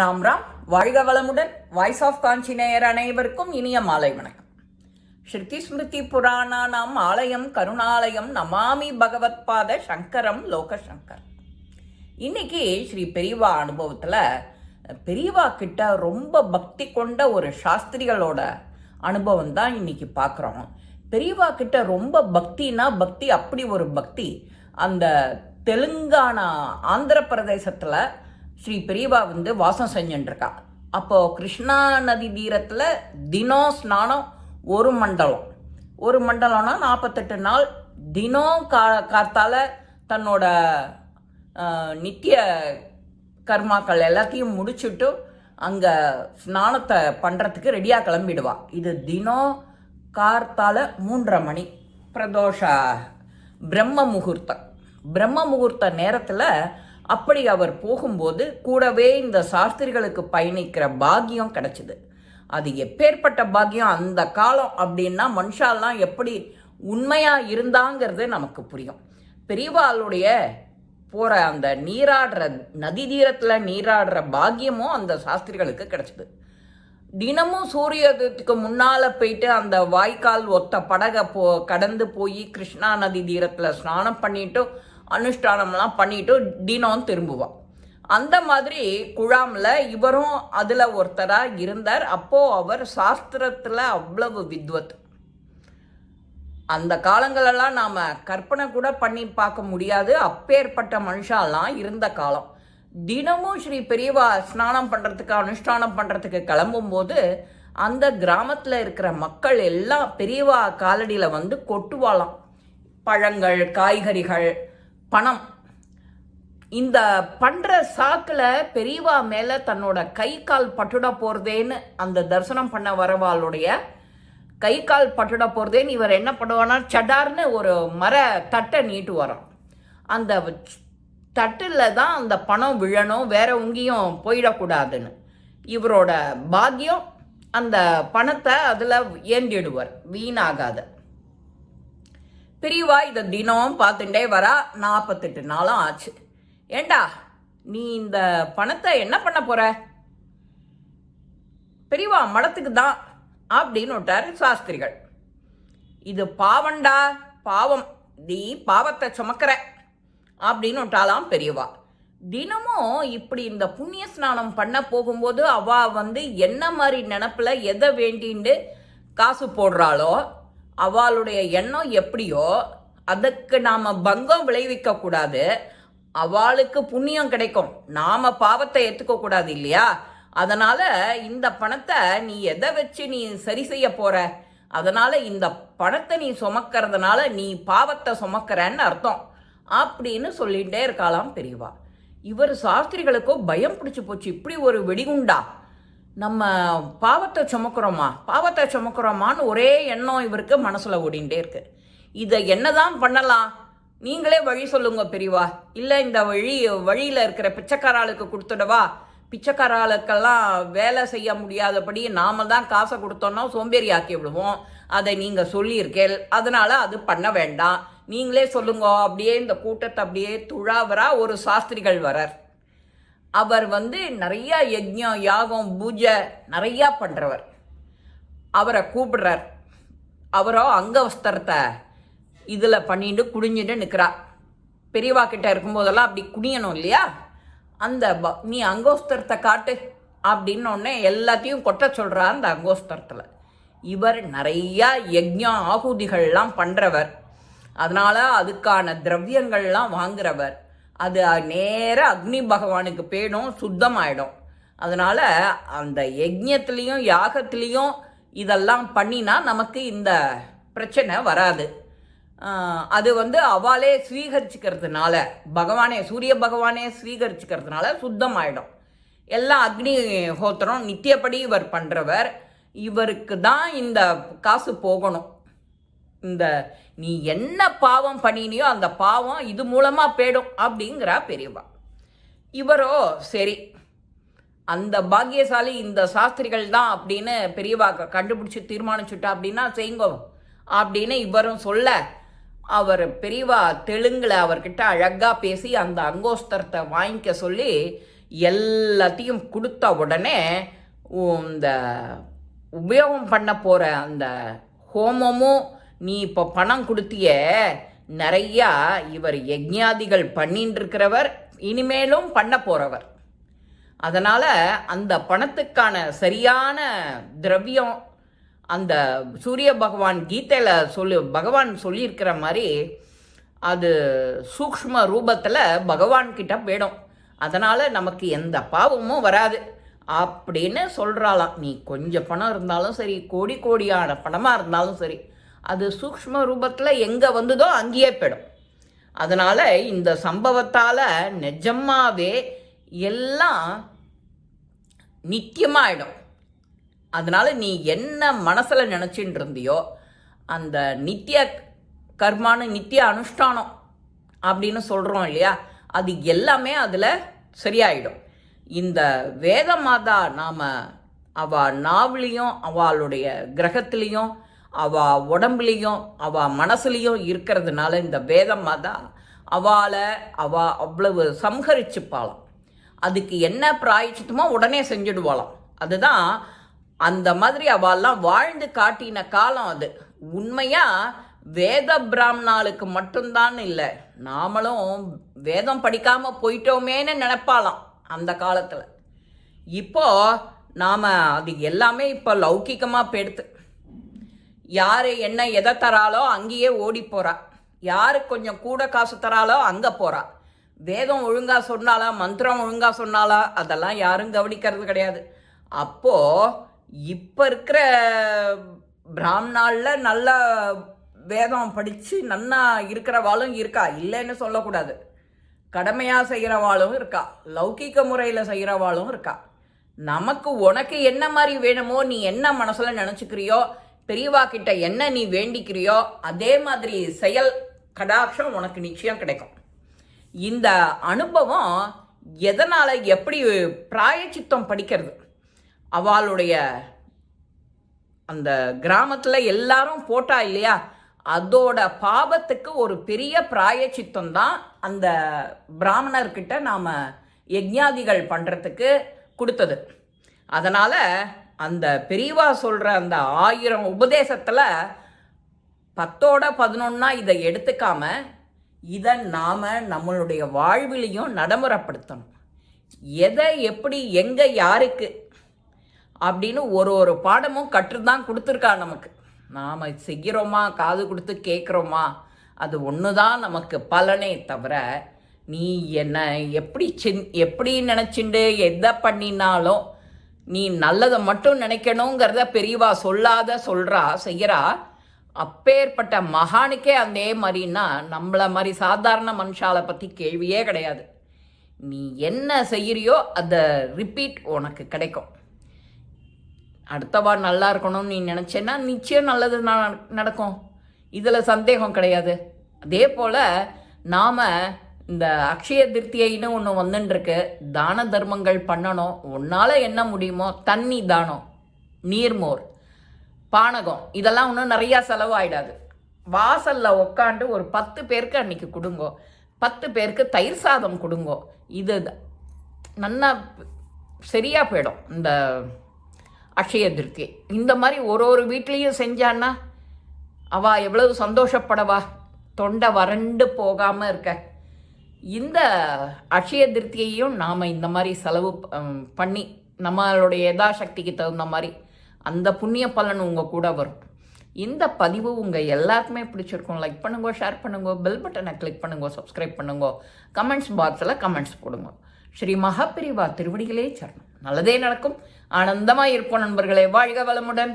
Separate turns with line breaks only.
ராம் ராம் வாழ்க வளமுடன் voice of காஞ்சி நேயர் அனைவருக்கும் இனிய மாலை வணக்கம். ஸ்ருதி ஸ்மிருதி புராணானாம் ஆலயம் கருணாலயம் நமாமி பகவத் பாத சங்கரம் லோக சங்கர் இன்னைக்கு ஸ்ரீ பெரியவா அனுபவத்தில் பெரியவா கிட்ட ரொம்ப பக்தி கொண்ட ஒரு சாஸ்திரிகளோட அனுபவம் தான் இன்னைக்கு பார்க்குறோம் பெரியவா கிட்ட ரொம்ப பக்தினா பக்தி அப்படி ஒரு பக்தி. அந்த தெலுங்கானா ஆந்திர பிரதேசத்தில் ஸ்ரீ பெரியவா வந்து வாசம் செஞ்சுட்டுருக்கா அப்போது கிருஷ்ணா நதி தீரத்தில் தினம் ஸ்நானம் ஒரு மண்டலம். ஒரு மண்டலம்னா நாற்பத்தெட்டு நாள் தினம் கா காத்தால தன்னோட நித்திய கர்மாக்கள் எல்லாத்தையும் முடிச்சுட்டு அங்கே ஸ்நானத்தை பண்ணுறதுக்கு ரெடியாக கிளம்பிடுவா. இது தினம் கார்த்தால மூன்றரை மணி. பிரதோஷ பிரம்ம முகூர்த்தம். பிரம்ம முகூர்த்த நேரத்தில் அப்படி அவர் போகும்போது கூடவே இந்த சாஸ்திரிகளுக்கு பயணிக்கிற பாக்கியம் கிடைச்சிது. அது எப்பேற்பட்ட பாக்கியம்? அந்த காலம் அப்படின்னா மனுஷாலாம் எப்படி உண்மையாக இருந்தாங்கிறது நமக்கு புரியும். பெரியவாளுடைய போகிற அந்த நீராடுற நதி தீரத்தில் நீராடுற பாக்கியமும் அந்த சாஸ்திரிகளுக்கு கிடைச்சிது. தினமும் சூரியத்துக்கு முன்னால் போயிட்டு அந்த வாய்க்கால் ஒத்த படகை போ கடந்து போய் கிருஷ்ணா நதி தீரத்தில் ஸ்நானம் பண்ணிட்டு அனுஷ்டானம்லாம் பண்ணிட்டு தினம் திரும்புவான் அந்த மாதிரி குழாமில் இவரும் அதில் ஒருத்தராக இருந்தார். அப்போது அவர் சாஸ்திரத்தில் அவ்வளவு வித்வத். அந்த காலங்களெல்லாம் நாம் கற்பனை கூட பண்ணி பார்க்க முடியாது. அப்பேற்பட்ட மனுஷாலாம் இருந்த காலம். தினமும் ஸ்ரீ பெரியவா ஸ்நானம் பண்ணுறதுக்கு அனுஷ்டானம் பண்ணுறதுக்கு கிளம்பும்போது அந்த கிராமத்தில் இருக்கிற மக்கள் எல்லாம் பெரியவா காலடியில் வந்து கொட்டுவாளாம். பழங்கள் காய்கறிகள் பணம். இந்த பண்ணுற சாக்கில் பெரியவா மேலே தன்னோட கை கால் பட்டுட போகிறதேன்னு அந்த தரிசனம் பண்ண வரவாளுடைய கை கால் பட்டுட போகிறதேன்னு இவர் என்ன பண்ணுவானா சடார்னு ஒரு மர தட்டை நீட்டு வரோம் அந்த தட்டில் தான் அந்த பணம் விழணும் வேற எங்கேயும் போயிடக்கூடாதுன்னு. இவரோட பாக்கியம் அந்த பணத்தை அதில் ஏந்திடுவார் வீணாகாத. பெரியவா இதை தினம் பார்த்துட்டே வரா. நாற்பத்தெட்டு நாளும் ஆச்சு. ஏண்டா நீ இந்த பணத்தை என்ன பண்ண போற? பெரியவா மடத்துக்கு தான் அப்படின்னு விட்டாரு சாஸ்திரிகள். இது பாவண்டா பாவம். நீ பாவத்தை சுமக்கிற அப்படின்னு விட்டாலாம் பெரியவா. தினமும் இப்படி இந்த புண்ணிய ஸ்நானம் பண்ண போகும்போது அவ வந்து என்ன மாதிரி நினப்பில் எதை வேண்டின்னு காசு போடுறாளோ அவளுடைய எண்ணம் எப்படியோ அதுக்கு நாம் பங்கம் விளைவிக்க கூடாது. அவளுக்கு புண்ணியம் கிடைக்கும். நாம் பாவத்தை ஏற்றுக்க கூடாது இல்லையா? அதனால் இந்த பணத்தை நீ எதை வச்சு நீ சரி செய்ய போகிற அதனால் இந்த பணத்தை நீ சுமக்கிறதுனால நீ பாவத்தை சுமக்கிறன்னு அர்த்தம். அப்படின்னு சொல்லிகிட்டே இருக்காளாம் பெரியவா. இவர் சாஸ்திரிகளுக்கோ பயம் பிடிச்சி போச்சு. இப்படி ஒரு வெடிகுண்டா? நம்ம பாவத்தை சுமக்கிறோமா? பாவத்தை சுமக்கிறோமான்னு ஒரே எண்ணம் இவருக்கு மனசில் ஓடிண்டே இருக்கு. இதை என்னதான் பண்ணலாம்? நீங்களே வழி சொல்லுங்க பெரியவா. இல்லை இந்த வழி வழியில் இருக்கிற பிச்சைக்காராளுக்கு கொடுத்துடவா? பிச்சைக்காராளுக்கெல்லாம் வேலை செய்ய முடியாதபடி நாம தான் காசை கொடுத்தோன்னா சோம்பேறி ஆக்கி விடுவோம். அதை நீங்கள் சொல்லியிருக்கேள் அதனால் அது பண்ண வேண்டாம். நீங்களே சொல்லுங்க அப்படியே இந்த கூட்டத்தை அப்படியே துழாவரா ஒரு சாஸ்திரிகள் வரார் அவர் வந்து நிறையா யஜ்யம் யாகம் பூஜை நிறையா பண்ணுறவர் அவரை கூப்பிடுறார். அவரோ அங்கவஸ்திரத்தை இதில் பண்ணிட்டு குடிஞ்சிட்டு நிற்கிறா பெரியவா கிட்ட இருக்கும்போதெல்லாம் அப்படி குனியணும் இல்லையா? அந்த ப- நீ அங்கோஸ்திரத்தை காட்டு அப்படின்னொடனே எல்லாத்தையும் கொட்ட சொல்றா அந்த அங்கோஸ்திரத்தில் இவர் நிறையா யஜ்யம் ஆகுதிகள்லாம் பண்ணுறவர் அதனால் அதுக்கான திரவியங்கள்லாம் வாங்குறவர். அது நேராக அக்னி பகவானுக்கு போயிடும் சுத்தமாயிடும். அதனால் அந்த யஜ்யத்துலேயும் யாகத்துலேயும் இதெல்லாம் பண்ணினா நமக்கு இந்த பிரச்சனை வராது. அது வந்து அவளே ஸ்வீகரிச்சுக்கிறதுனால பகவானே சூரிய பகவானே ஸ்வீகரிச்சுக்கிறதுனால சுத்தமாயிடும். எல்லாம் அக்னி ஹோத்திரம் நித்தியப்படி இவர் பண்ணுறவர் இவருக்கு தான் இந்த காசு போகணும். இந்த நீ என்ன பாவம் பண்ணினியோ அந்த பாவம் இது மூலமாக போயிடும் அப்படிங்கிறா பெரியவா. இவரோ சரி அந்த பாக்கியசாலி இந்த சாஸ்திரிகள் தான் அப்படின்னு பெரியவா கண்டுபிடிச்சி தீர்மானிச்சுட்டா அப்படின்னா செய்யுங்கோ அப்படின்னு இவரும் சொல்ல அவர் பெரியவா தெலுங்கில் அவர்கிட்ட அழகாக பேசி அந்த அங்கோஸ்தரத்தை வாங்கிக்க சொல்லி எல்லாத்தையும் கொடுத்த உடனே இந்த உபயோகம் பண்ண போகிற அந்த ஹோமமும் நீ இப்போ பணம் கொடுத்திய நிறையா இவர் யஜ்ஞாதிகள் பண்ணிட்டு இருக்கிறவர் இனிமேலும் பண்ண போகிறவர் அதனால் அந்த பணத்துக்கான சரியான திரவியம் அந்த சூரிய பகவான் கீதையில் சொல்லு பகவான் சொல்லியிருக்கிற மாதிரி அது சூக்ஷ்ம ரூபத்தில் பகவான்கிட்ட போயிடும். அதனால் நமக்கு எந்த பாவமும் வராது. அப்படின்னு சொல்கிறாளாம் நீ கொஞ்சம் பணம் இருந்தாலும் சரி கோடி கோடியான பணமாக இருந்தாலும் சரி அது சூக்ஷ்ம ரூபத்தில் எங்கே வந்ததோ அங்கேயே போயிடும். அதனால் இந்த சம்பவத்தால் நிஜமாகவே எல்லாம் நித்தியமாயிடும். அதனால் நீ என்ன மனசில் நினச்சின்னு இருந்தியோ அந்த நித்திய கர்மானு நித்திய அனுஷ்டானம் அப்படின்னு சொல்கிறோம் இல்லையா? அது எல்லாமே அதில் சரியாயிடும். இந்த வேத மாதா நாம் அவள் நாவலையும் அவளுடைய கிரகத்திலையும் அவள் உடம்புலையும் அவள் மனசுலையும் இருக்கிறதுனால இந்த வேத தான் அவளை அவள் அவ்வளவு சம்ஹரிச்சுப்பாளாம். அதுக்கு என்ன பிராயச்சித்தமோ உடனே செஞ்சுடுவாளாம். அதுதான் அந்த மாதிரி அவெல்லாம் வாழ்ந்து காட்டின காலம் அது. உண்மையாக வேத பிராமணாளுக்கு மட்டும்தான் இல்லை நாமளும் வேதம் படிக்காமல் போயிட்டோமேன்னு நினைப்பாளாம் அந்த காலத்தில். இப்போது நாம் அது எல்லாமே இப்போ லௌகிகமாக போயிடுது யார் என்ன எதை தராளோ அங்கேயே ஓடி போகிறா யார் கொஞ்சம் கூட காசு தராளோ அங்கே போகிறா வேதம் ஒழுங்காக சொன்னாலா மந்திரம் ஒழுங்காக சொன்னாலா அதெல்லாம் யாரும் கவனிக்கிறது கிடையாது. அப்போது இப்போ இருக்கிற பிராமணாலில் நல்ல வேதம் படித்து நன்னா இருக்கிறவாளும் இருக்கா? இல்லைன்னு சொல்லக்கூடாது. கடமையாக செய்கிறவாளும் இருக்கா. லௌகிக்க முறையில் செய்கிறவாளும் இருக்கா. நமக்கு உனக்கு என்ன மாதிரி வேணுமோ நீ என்ன மனசில் நினச்சிக்கிறியோ பெரியவா கிட்ட என்ன நீ வேண்டிக்கிறியோ அதே மாதிரி செயல் கடாட்சம் உனக்கு நிச்சயம் கிடைக்கும். இந்த அனுபவம் எதனால் எப்படி பிராயச்சித்தம் படிக்கிறது? அவளுடைய அந்த கிராமத்தில் எல்லாரும் போட்டா இல்லையா? அதோட பாபத்துக்கு ஒரு பெரிய பிராயச்சித்தம் தான் அந்த பிராமணர்கிட்ட நாம் யஜ்ஞாதிகள் பண்ணுறதுக்கு கொடுத்தது. அதனால் அந்த பெரியவா சொல்கிற அந்த ஆயிரம் உபதேசத்தில் பத்தோட பதினொன்னா இதை எடுத்துக்காம இதை நாம் நம்மளுடைய வாழ்விலையும் நடைமுறைப்படுத்தணும். எதை எப்படி எங்கே யாருக்கு அப்படின்னு ஒரு ஒரு பாடமும் கற்றுதான் கொடுத்துருக்கா நமக்கு. நாம் செய்கிறோமா காது கொடுத்து கேட்குறோமா அது ஒன்று தான் நமக்கு பலனே தவிர நீ என்ன எப்படி சின் எப்படி நினச்சிண்டு எதை பண்ணினாலும் நீ நல்லதை மட்டும் நினைக்கணுங்கிறத பெரியவா சொல்லாத சொல்கிறா செய்கிறா அப்பேற்பட்ட மகானுக்கே அதே மாதிரின்னா நம்மளை மாதிரி சாதாரண மனுஷாலை பற்றி கேள்வியே கிடையாது. நீ என்ன செய்கிறியோ அதை ரிப்பீட் உனக்கு கிடைக்கும். அடுத்தவா நல்லா இருக்கணும்னு நீ நினச்சேன்னா நிச்சயம் நல்லது நடக்கும். இதில் சந்தேகம் கிடையாது. அதே போல் நாம் இந்த அக்ஷய திருத்தியைன்னு ஒன்று வந்துட்டுருக்கு தான தர்மங்கள் பண்ணணும். உன்னால் என்ன முடியுமோ தண்ணி தானம் நீர்மோர் பானகம். இதெல்லாம் இன்னும் நிறையா செலவாயிடாது. வாசலில் உக்காண்டு ஒரு பத்து பேருக்கு அன்னைக்கு கொடுங்கோ. பத்து பேருக்கு தயிர் சாதம் கொடுங்கோ. இது நல்லா சரியாக போயிடும் இந்த அக்ஷய திருப்தி இந்த மாதிரி ஒரு ஒரு வீட்லேயும் செஞ்சான்னா அவ எவ்வளவு சந்தோஷப்படவா? தொண்டை வறண்டு போகாமல் இருக்க. இந்த அக்ஷய திருப்தியையும் நாம் இந்த மாதிரி செலவு பண்ணி நம்மளுடைய யதாசக்திக்கு தகுந்த மாதிரி அந்த புண்ணிய பலன் உங்கள் கூட வரும். இந்த பதிவு உங்கள் எல்லாருக்குமே பிடிச்சிருக்கும். லைக் பண்ணுங்க ஷேர் பண்ணுங்க பெல் பட்டனை கிளிக் பண்ணுங்க சப்ஸ்கிரைப் பண்ணுங்க கமெண்ட்ஸ் பாக்ஸில் கமெண்ட்ஸ் போடுங்க. ஸ்ரீ மகாபிரிவா திருவடிகளே சரணம். நல்லதே நடக்கும். ஆனந்தமாக இருக்கும் நண்பர்களே. வாழ்க வளமுடன்.